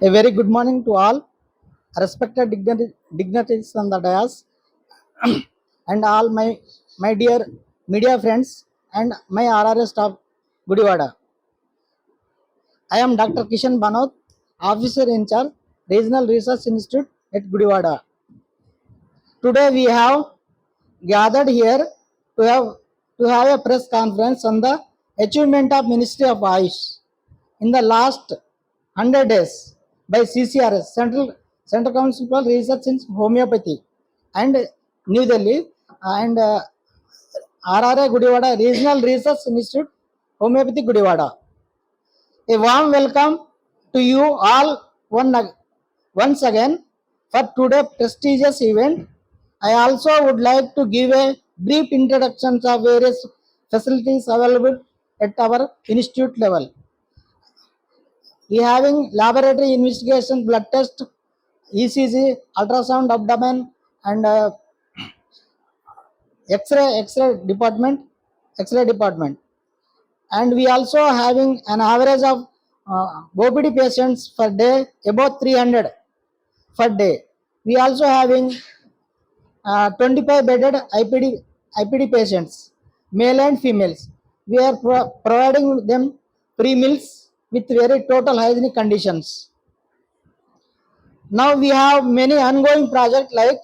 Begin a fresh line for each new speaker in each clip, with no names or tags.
A very good morning to all respected dignitaries on the dais and all my my dear media friends and my RRS staff gudiwada I am Dr. Kishan Banot, officer in charge, Regional Research Institute at Gudivada. Today we have gathered here to have to have a press conference on the achievement of Ministry of Ayush in the last 100 days by CCRS, Central Central Council for Research in Homeopathy, and New Delhi, and uh, RRA Gudivada Regional Research Institute, Homeopathy Gudivada. A warm welcome to you all one, once again for today prestigious event. I also would like to give a brief introduction of various facilities available at our institute level. We having laboratory investigation, blood test, ECG, ultrasound, abdomen, and uh, X-ray, X-ray department, X-ray department, and we also having an average of OPD patients per day about 300 per day. We also having uh, 25 bedded IPD IPD patients, male and females. We are pro- providing them free meals with very total hygienic conditions. Now we have many ongoing projects like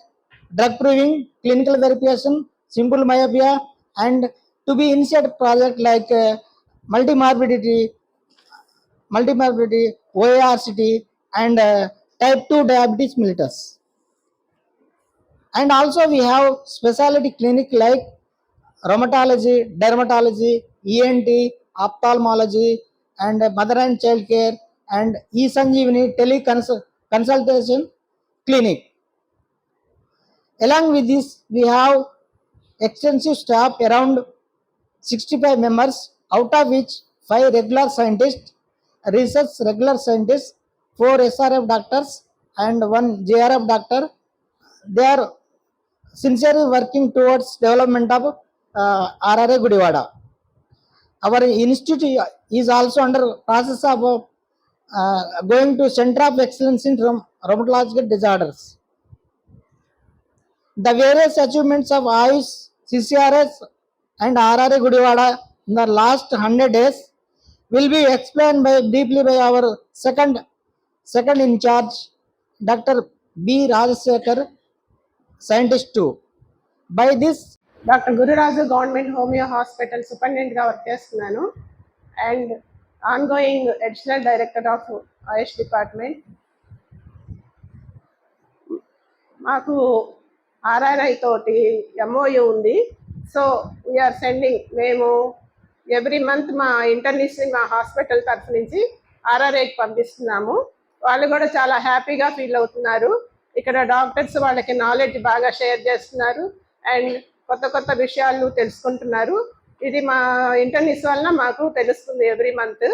drug proving, clinical verification, simple myopia, and to be initiated project like uh, multimorbidity, multimorbidity, OARCT, and uh, type 2 diabetes mellitus. And also we have specialty clinic like rheumatology, dermatology, ENT, ophthalmology, and mother and child care, and e-sanjeevani teleconsultation clinic. Along with this, we have extensive staff around 65 members, out of which 5 regular scientists, research regular scientists, 4 SRF doctors, and 1 JRF doctor. They are sincerely working towards development of uh, RRA Gudivada. Our institute is also under process of uh, going to Center of Excellence in Rheumatological Disorders. The various achievements of AYUS, CCRS, and RRA Gudivada in the last 100 days will be explained by deeply by our second second in charge, Dr. B. Rajasekhar, scientist 2. By this,
doctor Gururaju government homoeo hospital సూపరింటెండెంట్గా work చేస్తున్నాను and on going additional director of AYUSH department మాకు RRI తోటి MOU ఉంది so we are sending మేము every month మా ఇంటర్నిస్ని మా hospital తరఫు నుంచి ఆర్ఆర్ఐకి పంపిస్తున్నాము. వాళ్ళు కూడా చాలా హ్యాపీగా ఫీల్ అవుతున్నారు. ఇక్కడ డాక్టర్స్ వాళ్ళకి నాలెడ్జ్ బాగా షేర్ చేస్తున్నారు అండ్ కొత్త కొత్త విషయాలు తెలుసుకుంటున్నారు. ఇది మా ఇంటర్నిస్ వలన మాకు తెలుస్తుంది ఎవ్రీ మంత్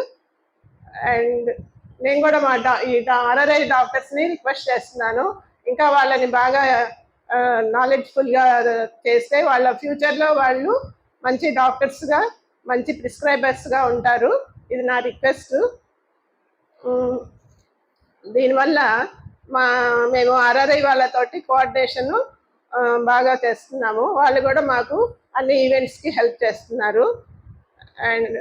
అండ్ నేను కూడా మా డా ఈ ఆర్ఆర్ఐ డాక్టర్స్ని రిక్వెస్ట్ చేస్తున్నాను. ఇంకా వాళ్ళని బాగా నాలెడ్జ్ఫుల్గా చేస్తే వాళ్ళ ఫ్యూచర్లో వాళ్ళు మంచి డాక్టర్స్గా మంచి ప్రిస్క్రైబర్స్గా ఉంటారు. ఇది నా రిక్వెస్ట్ దీనివల్ల మా మేము ఆర్ఆర్ఐ వాళ్ళతోటి కోఆర్డినేషన్ బాగా చేస్తున్నాము. వాళ్ళు కూడా మాకు అన్ని ఈవెంట్స్కి హెల్ప్ చేస్తున్నారు. అండ్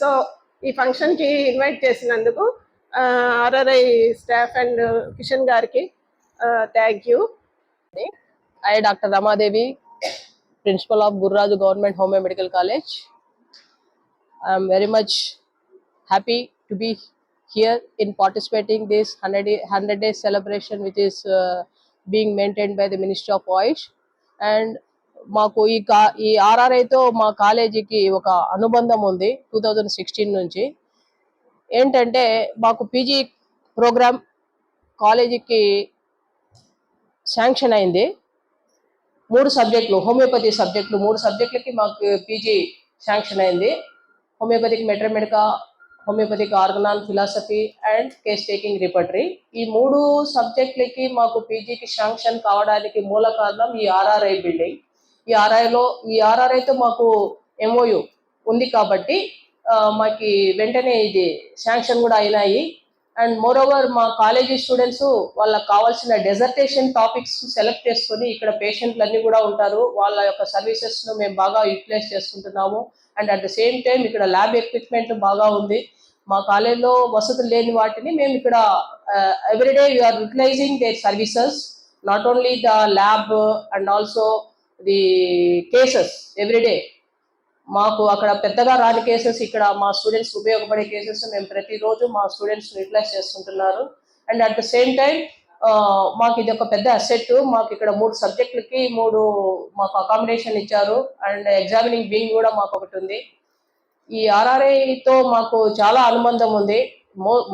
సో uh, ఈ ఫంక్షన్కి ఇన్వైట్ చేసినందుకు ఆర్ఆర్ఐ స్టాఫ్ అండ్ కిషన్ గారికి thank you
I doctor Ramadevi Principal of Gurraju Government Home Medical College. I am very much happy to be here in participating this 100 day, 100 day celebration which is uh, being maintained by the Ministry of Ayush. And మాకు ఈ కా ఈ ఆర్ఆర్ఐతో మా కాలేజీకి ఒక అనుబంధం ఉంది two thousand sixteen నుంచి ఏంటంటే మాకు పీజీ ప్రోగ్రామ్ కాలేజీకి శాంక్షన్ అయింది మూడు సబ్జెక్టులు హోమియోపతి సబ్జెక్టులు మూడు సబ్జెక్టులకి మాకు పీజీ శాంక్షన్ అయింది. Homoeopathic materia medica homoeopathic organon philosophy and case taking repertory. ఈ మూడు సబ్జెక్టులకి మాకు పీజీకి శాంక్షన్ కావడానికి మూల కారణం ఈ ఆర్ఆర్ఐ బిల్డింగ్. ఈ ఆర్ఐలో ఈ ఆర్ఆర్ఐతో మాకు ఎంఓయు ఉంది కాబట్టి మాకు వెంటనే ఇది శాంక్షన్ కూడా అయినాయి. అండ్ మోర్ ఓవర్ మా కాలేజీ స్టూడెంట్స్ వాళ్ళకి కావాల్సిన డెజర్టేషన్ టాపిక్స్ సెలెక్ట్ చేసుకొని ఇక్కడ పేషెంట్లు అన్ని కూడా ఉంటారు. వాళ్ళ యొక్క సర్వీసెస్ను మేము బాగా యూటిలైజ్ చేసుకుంటున్నాము. And at the same time ఇక్కడ ల్యాబ్ ఎక్విప్మెంట్ బాగా ఉంది. మా కాలేజీలో వసతులు లేని వాటిని మేము ఇక్కడ everyday we are utilising their services not only the lab and also the cases everyday మాకు అక్కడ పెద్దగా రాని కేసెస్ ఇక్కడ మా స్టూడెంట్స్ ఉపయోగపడే కేసెస్ మేము ప్రతిరోజు మా students utilise చేస్తుంటున్నారు. And at the same time మాకు ఇది ఒక పెద్ద అసెట్. మాకు ఇక్కడ మూడు సబ్జెక్టులకి మూడు మాకు అకామిడేషన్ ఇచ్చారు. అండ్ ఎగ్జామినింగ్ వింగ్ కూడా మాకు ఒకటి ఉంది. ఈ ఆర్ఆర్ఐతో మాకు చాలా అనుబంధం ఉంది.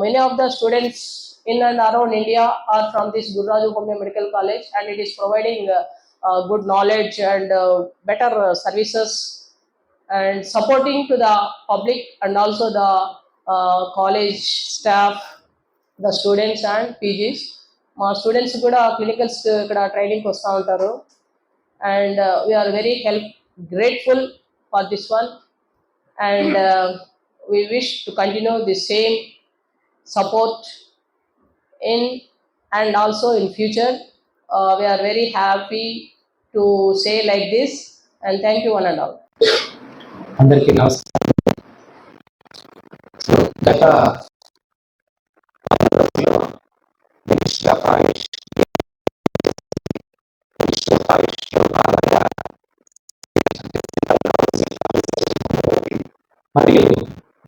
Many of the students in and around India are from this Gurraju homoeo medical college and it is providing good knowledge and better services and supporting to the public and also the uh, college staff, the students and PGs. మా students కూడా clinicals ఇక్కడ ట్రైనింగ్కి వస్తూ ఉంటారు. And we are very help grateful for this one and we wish to continue the same support in and also in future we are very happy to say like this and thank you one and all
అందరికీ నమస్కారం. So గత మరియు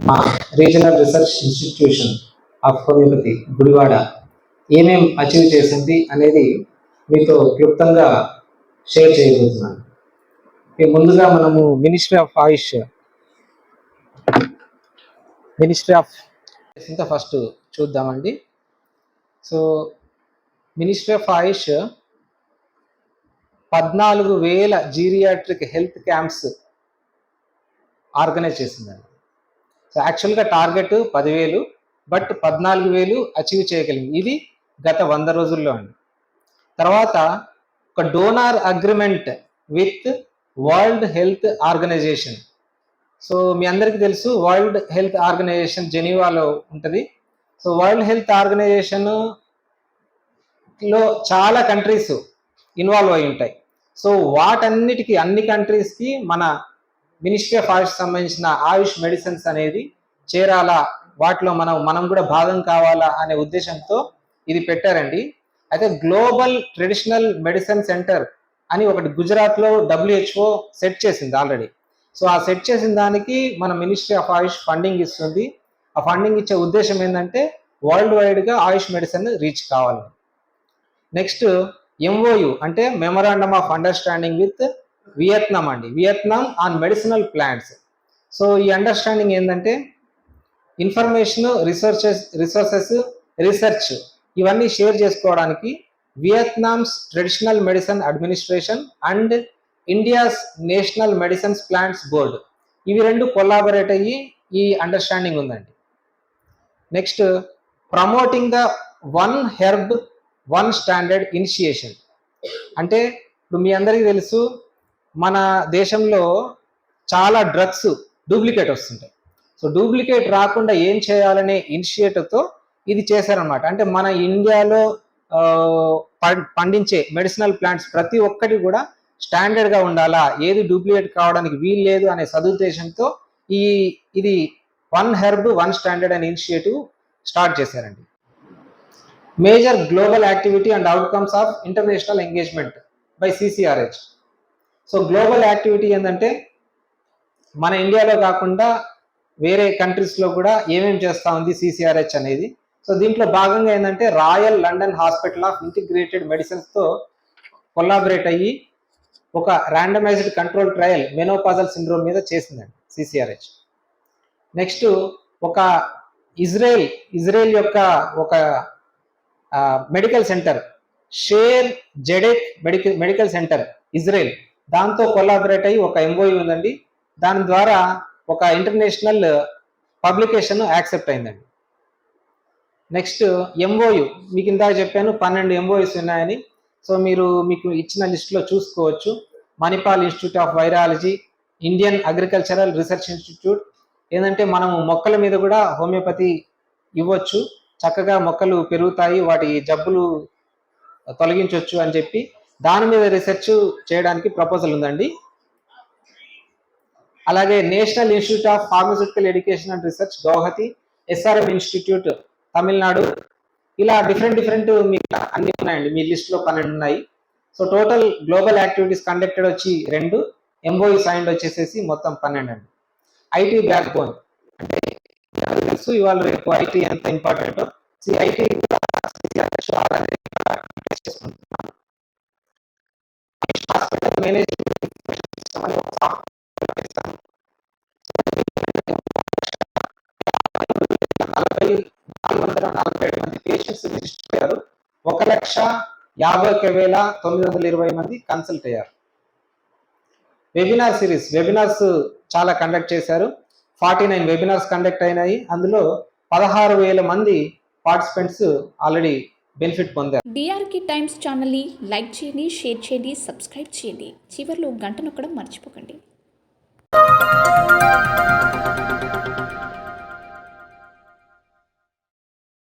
మా regional research institution of homoeopathy Gudivada ఏమేం achieve చేసింది అనేది మీతో క్లుప్తంగా షేర్ చేయబోతున్నాను. ముందుగా మనము ministry of AYUSH ministry of ఇంకా ఫస్ట్ చూద్దామండి. సో మినిస్ట్రీ ఆఫ్ ఆయుష్ పద్నాలుగు వేల జీరియాట్రిక్ హెల్త్ క్యాంప్స్ ఆర్గనైజ్ చేసిందండి. సో యాక్చువల్గా టార్గెట్ పదివేలు బట్ పద్నాలుగు వేలు అచీవ్ చేయగలిగింది. ఇది గత వంద రోజుల్లో అండి. తర్వాత ఒక donor agreement with World Health Organization so మీ అందరికీ తెలుసు వరల్డ్ హెల్త్ ఆర్గనైజేషన్ జెనీవాలో ఉంటుంది. సో వరల్డ్ హెల్త్ ఆర్గనైజేషన్లో చాలా కంట్రీస్ ఇన్వాల్వ్ అయి ఉంటాయి. సో వాటన్నిటికీ అన్ని కంట్రీస్కి మన మినిస్ట్రీ ఆఫ్ ఆయుష్ సంబంధించిన ఆయుష్ మెడిసిన్స్ అనేది చేరాలా వాటిలో మనం మనం కూడా భాగం కావాలా అనే ఉద్దేశంతో ఇది పెట్టారండి. అయితే గ్లోబల్ ట్రెడిషనల్ మెడిసిన్ సెంటర్ అని ఒకటి గుజరాత్లో డబ్ల్యూహెచ్ఓ సెట్ చేసింది ఆల్రెడీ. సో ఆ సెట్ చేసిన దానికి మన మినిస్ట్రీ ఆఫ్ ఆయుష్ ఫండింగ్ ఇస్తుంది. ఆ ఫండింగ్ ఇచ్చే ఉద్దేశం ఏంటంటే వరల్డ్ వైడ్గా ఆయుష్ మెడిసిన్ రీచ్ కావాలి. నెక్స్ట్ ఎంఓయు అంటే memorandum of understanding with Vietnam అండి. Vietnam on medicinal plants so ఈ అండర్స్టాండింగ్ ఏంటంటే ఇన్ఫర్మేషన్ రిసోర్సెస్ రిసోర్సెస్ రీసెర్చ్ ఇవన్నీ షేర్ చేసుకోవడానికి Vietnam's traditional medicine administration and India's national medicines plants board ఇవి రెండు కొలాబరేట్ అయ్యి ఈ అండర్స్టాండింగ్ ఉందండి. Next promoting the one herb one standard initiation అంటే ఇప్పుడు మీ అందరికీ తెలుసు మన దేశంలో చాలా డ్రగ్స్ డూప్లికేట్ వస్తుంటాయి. సో డూప్లికేట్ రాకుండా ఏం చేయాలనే ఇనిషియేటివ్తో ఇది చేశారనమాట అంటే మన ఇండియాలో పండించే మెడిసినల్ ప్లాంట్స్ ప్రతి ఒక్కటి కూడా స్టాండర్డ్గా ఉండాలా? ఏది డూప్లికేట్ కావడానికి వీలు లేదు అనే సదుద్దేశంతో ఈ ఇది వన్ హెర్బ్ వన్ స్టాండర్డ్ అనే ఇనిషియేటివ్ స్టార్ట్ చేశారండి. Major global activity and outcomes of international engagement by CCRH. So global activity ఏంటంటే మన ఇండియాలో కాకుండా వేరే కంట్రీస్లో కూడా ఏమేమి చేస్తూ ఉంది సిసిఆర్హెచ్ అనేది. సో దీంట్లో భాగంగా ఏంటంటే Royal London Hospital of integrated మెడిసిన్స్తో collaborate అయ్యి ఒక randomised control trial menopausal syndrome మీద చేసిందండి సిసిఆర్హెచ్ నెక్స్ట్ ఒక ఇజ్రాయెల్ ఇజ్రాయెల్ యొక్క ఒక medical centre Shaare Zedek medical medical centre Israel దాంతో కొలాబరేట్ అయ్యి ఒక ఎంఓయూ ఉందండి. దాని ద్వారా ఒక ఇంటర్నేషనల్ పబ్లికేషన్ యాక్సెప్ట్ అయిందండి. నెక్స్ట్ ఎంఓయు మీకు ఇందాక చెప్పాను పన్నెండు ఎంఓయూస్ ఉన్నాయని. సో మీరు మీకు ఇచ్చిన లిస్ట్లో చూసుకోవచ్చు. Manipal institute of virology Indian agricultural research institute ఏంటంటే మనము మొక్కల మీద కూడా హోమియోపతి ఇవ్వచ్చు. చక్కగా మొక్కలు పెరుగుతాయి వాటి జబ్బులు తొలగించవచ్చు అని చెప్పి. దాని మీద రీసెర్చ్ చేయడానికి ప్రపోజల్ ఉందండి. అలాగే national institute of pharmaceutical education and research Guwahati SRM institute Tamil Nadu. ఇలా డిఫరెంట్ డిఫరెంట్ మీకు అన్ని ఉన్నాయండి. మీ లిస్ట్లో పన్నెండు ఉన్నాయి. So total global activities conducted వచ్చి రెండు ఎంఓఈ సైన్డ్ వచ్చేసేసి మొత్తం పన్నెండు అండి. ఐటీ బ్యాక్ బోన్ అంటే తెలుసు ఇవాళ రేపు ఐటీ ఎంత ఇంపార్టెంట్ మేనేజ్ పేషెంట్స్ రిజిస్టర్ అయ్యారు ఒక లక్ష యాభై ఒక వేల తొమ్మిది వందల ఇరవై మంది కన్సల్ట్ అయ్యారు. వెబినార్ సిరీస్ వెబినార్స్ చాలా కండక్ట్ చేశారు. ఫార్టీ నైన్ వెబినార్స్ కండక్ట్ అయినాయి. అందులో పదహారు వేల మంది పార్టిసిపెంట్స్ ఆల్రెడీ బెనిఫిట్ పొందారు.
డిఆర్కి టైమ్స్ ఛానల్ని లైక్ చేయండి షేర్ చేయండి సబ్స్క్రైబ్ చేయండి. చివరిలో గంట నొక్కడం మర్చిపోకండి.